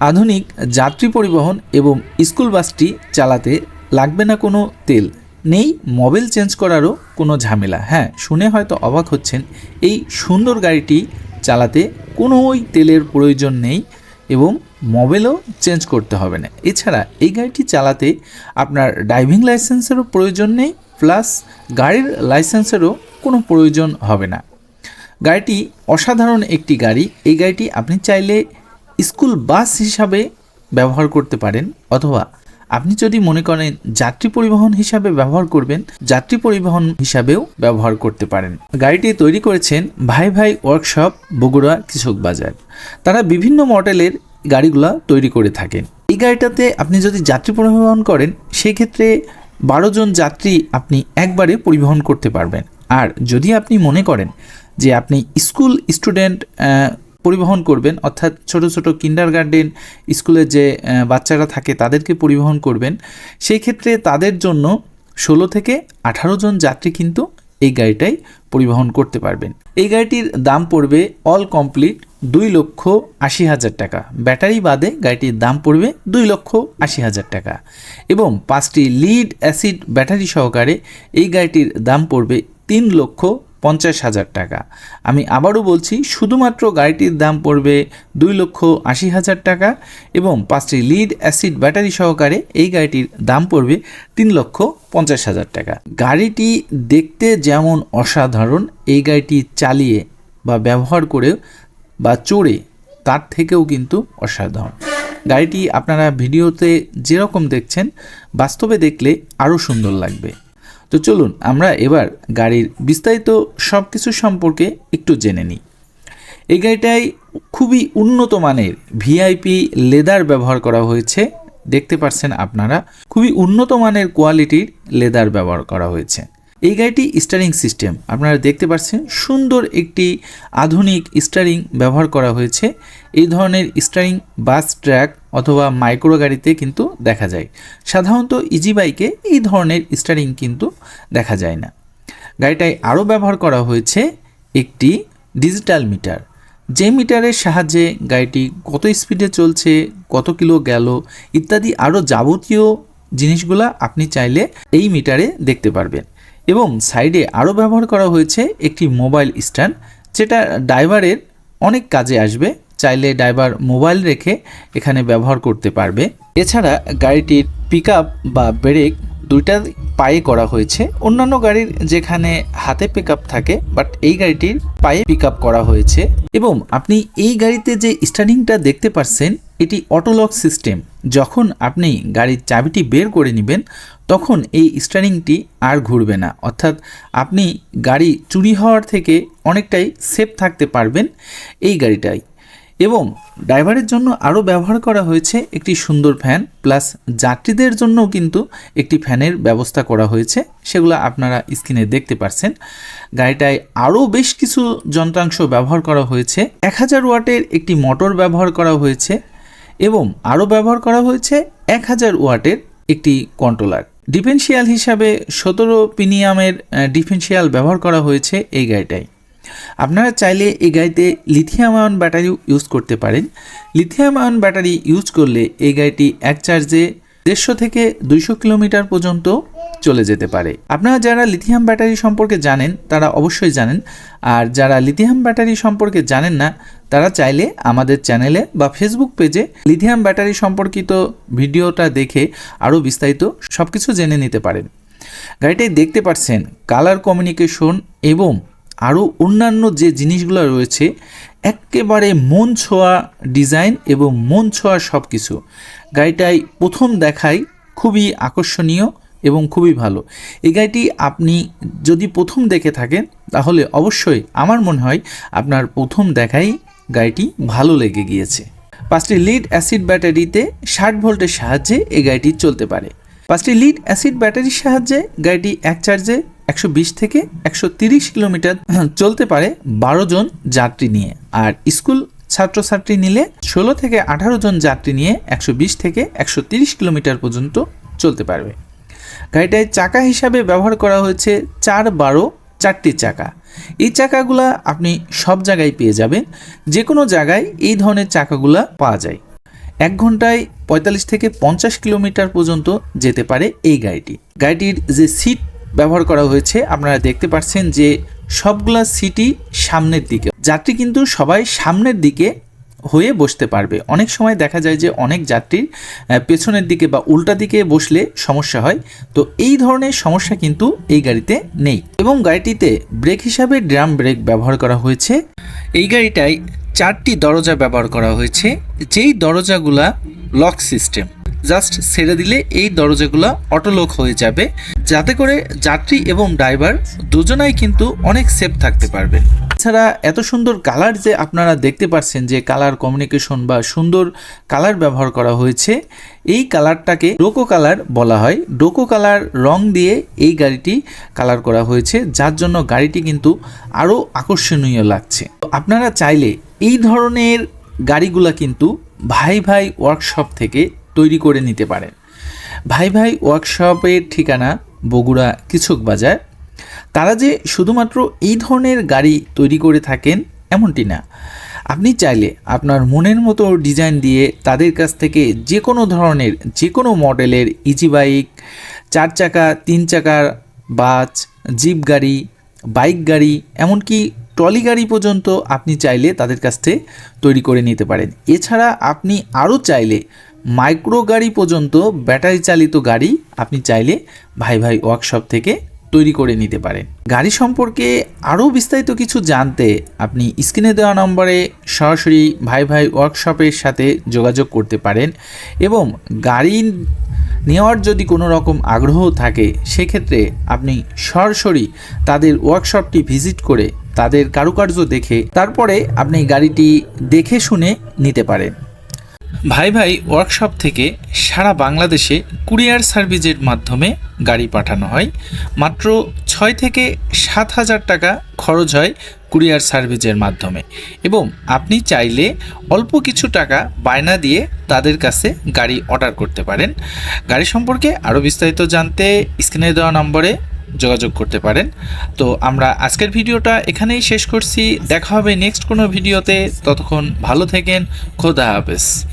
আধুনিক যাত্রী পরিবহন এবং স্কুল বাসটি চালাতে লাগবে না কোনো তেল। নেই মোবিল চেঞ্জ করারও কোনো ঝামেলা। হ্যাঁ শুনে হয়তো অবাক হচ্ছেন, এই সুন্দর গাড়িটি চালাতে কোনোই তেলের প্রয়োজন নেই এবং মোবিলও চেঞ্জ করতে হবে না। এছাড়া এই গাড়িটি চালাতে আপনার ড্রাইভিং লাইসেন্সেরও প্রয়োজন নেই, প্লাস গাড়ির লাইসেন্সেরও কোনো প্রয়োজন হবে না। গাড়িটি অসাধারণ একটি গাড়ি। এই গাড়িটি আপনি চাইলে স্কুল বাস হিসাবে ব্যবহার করতে পারেন, অথবা আপনি যদি মনে করেন যাত্রী পরিবহন হিসাবে ব্যবহার করবেন, যাত্রী পরিবহন হিসাবেও ব্যবহার করতে পারেন। গাড়িটি তৈরি করেছেন ভাই ভাই ওয়ার্কশপ, বগুড়া কৃষক বাজার। তারা বিভিন্ন মডেলের গাড়িগুলা তৈরি করে থাকেন। এই গাড়িটাতে আপনি যদি যাত্রী পরিবহন করেন সেই ক্ষেত্রে বারো জন যাত্রী আপনি একবারে পরিবহন করতে পারবেন। আর যদি আপনি মনে করেন যে আপনি স্কুল স্টুডেন্ট পরিবহন করবেন, অর্থাৎ ছোট ছোট কিন্ডার গার্ডেন স্কুলে যে বাচ্চারা থাকে তাদেরকে পরিবহন করবেন। সেই ক্ষেত্রে তাদের জন্য ষোলো থেকে আঠারো জন যাত্রী কিন্তু এই গাড়িটাই পরিবহন করতে পারবেন। এই গাড়িটির দাম পড়বে অল কমপ্লিট দুই লক্ষ আশি হাজার টাকা। ব্যাটারি বাদে গাড়িটির দাম পড়বে দুই লক্ষ আশি হাজার টাকা। এবং পাঁচটি লিড অ্যাসিড ব্যাটারি সহকারে এই গাড়িটির দাম পড়বে তিন লক্ষ পঞ্চাশ হাজার টাকা। আমি আবারও বলছি, শুধুমাত্র গাড়িটির দাম পড়বে দুই লক্ষ আশি হাজার টাকা এবং পাঁচটি লিড অ্যাসিড ব্যাটারি সহকারে এই গাড়িটির দাম পড়বে তিন লক্ষ পঞ্চাশ হাজার টাকা। গাড়িটি দেখতে যেমন অসাধারণ, এই গাড়িটি চালিয়ে বা ব্যবহার করে বা চড়ে তার থেকেও কিন্তু অসাধারণ। গাড়িটি আপনারা ভিডিওতে যেরকম দেখছেন, বাস্তবে দেখলে আরও সুন্দর লাগবে। তো চলুন আমরা এবার গাড়ির বিস্তারিত সব কিছু সম্পর্কে একটু জেনে নিই। এই গাড়িটায় খুবই উন্নত মানের ভিআইপি লেদার ব্যবহার করা হয়েছে। দেখতে পাচ্ছেন আপনারা, খুবই উন্নত মানের কোয়ালিটির লেদার ব্যবহার করা হয়েছে। এই গাড়িটি স্টারিং সিস্টেম আপনারা দেখতে পাচ্ছেন সুন্দর একটি আধুনিক স্টারিং ব্যবহার করা হয়েছে। এই ধরনের স্টারিং বাস ট্র্যাক অথবা মাইক্রো গাড়িতে কিন্তু দেখা যায়। সাধারণত ইজি বাইকে এই ধরনের স্টারিং কিন্তু দেখা যায় না। গাড়িটায় আরও ব্যবহার করা হয়েছে একটি ডিজিটাল মিটার যে মিটারের সাহায্যে গাড়িটি কত স্পিডে চলছে, কত কিলো গেল, ইত্যাদি আরও যাবতীয় জিনিসগুলা আপনি চাইলে এই মিটারে দেখতে পারবেন। এবং সাইডে আরও ব্যবহার করা হয়েছে একটি মোবাইল স্ট্যান্ড, যেটা ড্রাইভারের অনেক কাজে আসবে। চাইলে ড্রাইভার মোবাইল রেখে এখানে ব্যবহার করতে পারবে। এছাড়া গাড়িটির পিক বা ব্রেক দুইটা পায়ে করা হয়েছে। অন্যান্য গাড়ির যেখানে হাতে পিক থাকে বাট এই গাড়িটির পায়ে পিক করা হয়েছে। এবং আপনি এই গাড়িতে যে স্টার্টিংটা দেখতে পাচ্ছেন এটি অটোলক সিস্টেম যখন আপনি গাড়ির চাবিটি বের করে নেবেন, তখন এই স্টারিংটি আর ঘুরবে না। অর্থাৎ আপনি গাড়ি চুরি হওয়ার থেকে অনেকটাই সেফ থাকতে পারবেন এই গাড়িটাই এবং ড্রাইভারের জন্য আরও ব্যবহার করা হয়েছে একটি সুন্দর ফ্যান, প্লাস যাত্রীদের জন্যও কিন্তু একটি ফ্যানের ব্যবস্থা করা হয়েছে। সেগুলো আপনারা স্ক্রিনে দেখতে পারছেন। গাড়িটায় আরও বেশ কিছু যন্ত্রাংশ ব্যবহার করা হয়েছে। এক হাজার ওয়াটের একটি মোটর ব্যবহার করা হয়েছে এবং আরও ব্যবহার করা হয়েছে এক হাজার ওয়াটের একটি কন্ট্রোলার। ডিফেন্সিয়াল হিসাবে সতেরো পিনিয়ামের ডিফেন্সিয়াল ব্যবহার করা হয়েছে এই গাড়িটায়। আপনারা চাইলে এই গাড়িতে লিথিয়াম আয়ন ব্যাটারি ইউজ করতে পারেন। লিথিয়াম আয়ন ব্যাটারি ইউজ করলে এই গাড়িটি এক চার্জে দেড়শো থেকে দুইশো কিলোমিটার পর্যন্ত চলে যেতে পারে। আপনারা যারা লিথিয়াম ব্যাটারি সম্পর্কে জানেন, তারা অবশ্যই জানেন। আর যারা লিথিয়াম ব্যাটারি সম্পর্কে জানেন না, তারা চাইলে আমাদের চ্যানেলে বা ফেসবুক পেজে লিথিয়াম ব্যাটারি সম্পর্কিত ভিডিওটা দেখে আরও বিস্তারিত সব কিছু জেনে নিতে পারেন। গাড়িটাই দেখতে পাচ্ছেন কালার কমিউনিকেশন এবং আরও অন্যান্য যে জিনিসগুলো রয়েছে একেবারে মন ছোঁয়া ডিজাইন এবং মন ছোঁয়া সব কিছু গাড়িটাই প্রথম দেখাই খুবই আকর্ষণীয় এবং খুবই ভালো। এই গাড়িটি আপনি যদি প্রথম দেখে থাকেন, তাহলে অবশ্যই আমার মনে হয় আপনার প্রথম দেখাই গাড়িটি ভালো লেগে গিয়েছে। পাঁচটি লিড অ্যাসিড ব্যাটারিতে ষাট ভোল্টের সাহায্যে এই গাড়িটি চলতে পারে। পাঁচটি লিড অ্যাসিড ব্যাটারির সাহায্যে গাড়িটি এক চার্জে একশো বিশ থেকে একশো কিলোমিটার চলতে পারে বারো জন যাত্রী নিয়ে। আর স্কুল ছাত্রছাত্রী নিলে ষোলো থেকে আঠারো জন যাত্রী নিয়ে একশো বিশ থেকে একশো কিলোমিটার পর্যন্ত চলতে পারবে। গাড়িটায় চাকা হিসাবে ব্যবহার করা হয়েছে চার বারো চারটি চাকা। এই চাকাগুলা আপনি সব জায়গায় পেয়ে যাবেন যে কোনো জায়গায় এই ধরনের চাকাগুলা পাওয়া যায়। এক ঘন্টায় পঁয়তাল্লিশ থেকে পঞ্চাশ কিলোমিটার পর্যন্ত যেতে পারে এই গাড়িটি। গাড়িটির যে সিট ব্যবহার করা হয়েছে। আপনারা দেখতে পাচ্ছেন যে সবগুলা সিটই সামনের দিকে। যাত্রী কিন্তু সবাই সামনের দিকে হয়ে বসতে পারবে। অনেক সময় দেখা যায় যে অনেক যাত্রীর পেছনের দিকে বা উল্টা দিকে বসলে সমস্যা হয়। তো এই ধরনের সমস্যা কিন্তু এই গাড়িতে নেই। এবং গাড়িটিতে ব্রেক হিসাবে ড্রাম ব্রেক ব্যবহার করা হয়েছে। এই গাড়িটায় চারটি দরজা ব্যবহার করা হয়েছে। যেই দরজাগুলা লক সিস্টেম। জাস্ট ছেড়ে দিলে এই দরজাগুলো অটোলক হয়ে যাবে। যাতে করে যাত্রী এবং ড্রাইভার দুজনাই কিন্তু অনেক সেফ থাকতে পারবে। এছাড়া এত সুন্দর কালার যে আপনারা দেখতে পাচ্ছেন যে কালার কমিউনিকেশন বা সুন্দর কালার ব্যবহার করা হয়েছে, এই কালারটাকে ডোকো কালার বলা হয়। ডোকো কালার রং দিয়ে এই গাড়িটি কালার করা হয়েছে, যার জন্য গাড়িটি কিন্তু আরও আকর্ষণীয় লাগছে। আপনারা চাইলে এই ধরনের গাড়িগুলা কিন্তু ভাই ভাই ওয়ার্কশপ থেকে তৈরি করে নিতে পারেন। ভাই ভাই ওয়ার্কশপের ঠিকানা বগুড়া কিচক বাজার। তারা যে শুধুমাত্র এই ধরনের গাড়ি তৈরি করে থাকেন এমনটি না। আপনি চাইলে আপনার মনের মতো ডিজাইন দিয়ে তাদের কাছ থেকে যে কোনো ধরনের যে কোনো মডেলের ইজি বাইক চার চাকা, তিন চাকার বাস জিপ গাড়ি বাইক গাড়ি, এমনকি ট্রলি গাড়ি পর্যন্ত আপনি চাইলে তাদের কাছ থেকে তৈরি করে নিতে পারেন। এছাড়া আপনি আরও চাইলে মাইক্রো গাড়ি পর্যন্ত ব্যাটারি চালিত গাড়ি আপনি চাইলে ভাই ভাই ওয়ার্কশপ থেকে তৈরি করে নিতে পারেন। গাড়ি সম্পর্কে আরও বিস্তারিত কিছু জানতে আপনি স্ক্রিনে দেওয়া নম্বরে সরাসরি ভাই ভাই ওয়ার্কশপের সাথে যোগাযোগ করতে পারেন এবং গাড়ি নেওয়ার যদি কোনো রকম আগ্রহ থাকে, সেক্ষেত্রে আপনি সরাসরি তাদের ওয়ার্কশপটি ভিজিট করে তাদের কারুকার্য দেখে তারপরে আপনি গাড়িটি দেখে শুনে নিতে পারেন। ভাই ভাই ওয়ার্কশপ থেকে সারা বাংলাদেশে কুরিয়ার সার্ভিসের মাধ্যমে গাড়ি পাঠানো হয়। মাত্র ছয় থেকে সাত হাজার টাকা খরচ হয় কুরিয়ার সার্ভিসের মাধ্যমে। এবং আপনি চাইলে অল্প কিছু টাকা বায়না দিয়ে তাদের কাছে গাড়ি অর্ডার করতে পারেন। গাড়ি সম্পর্কে আরও বিস্তারিত জানতে স্ক্রিনে দেওয়া নম্বরে যোগাযোগ করতে পারেন। তো আমরা আজকের ভিডিওটা এখানেই শেষ করছি। দেখা হবে নেক্সট কোনো ভিডিওতে। ততক্ষণ ভালো থেকেন। খোদা হাফেজ।